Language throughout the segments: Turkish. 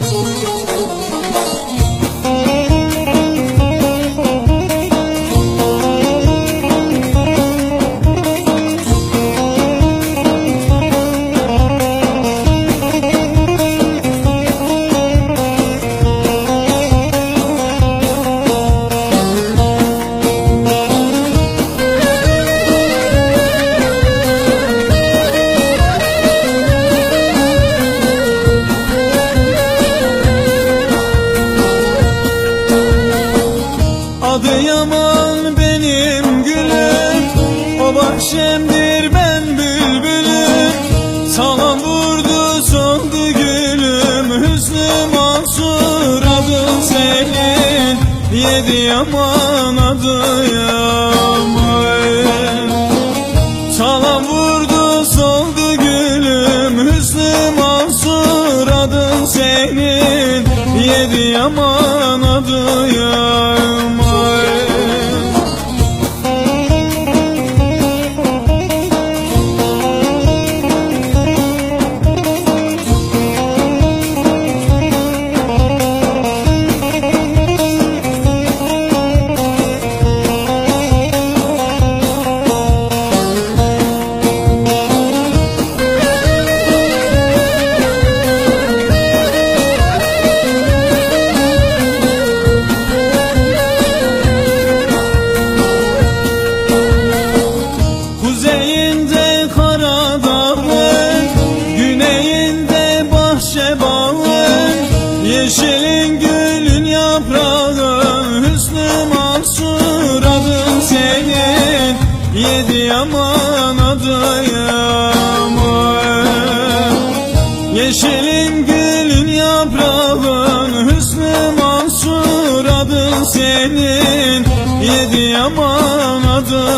Müzik Adıyaman benim gülüm. O bahçemdir ben bülbülüm. Salam vurdu soldu gülüm. Hüznü mansur adın senin. Yedi yaman Adıyaman Salam vurdu soldu gülüm. Hüznü mansur adın senin. Yedi yaman Adıyaman Kuzeyinde Gülün yaprağı Hüsnü Mansur adın senin. Yedi yaman adı yaman Yeşilin gülün yaprağın Hüsnü Mansur adın senin. Yedi yaman adı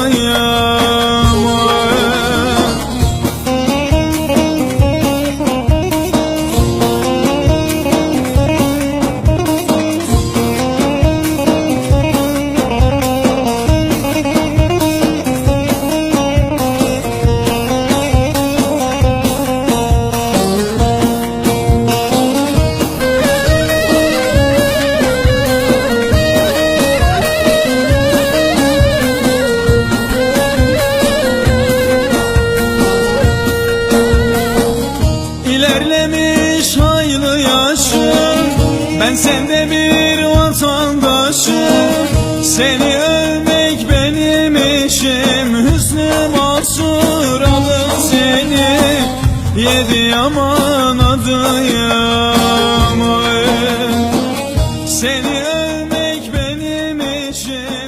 Ben sende bir vatandaşım. Seni ölmek benim işim Hüsnü mahsuralı seni. Yedi yaman adıyım Seni ölmek benim işim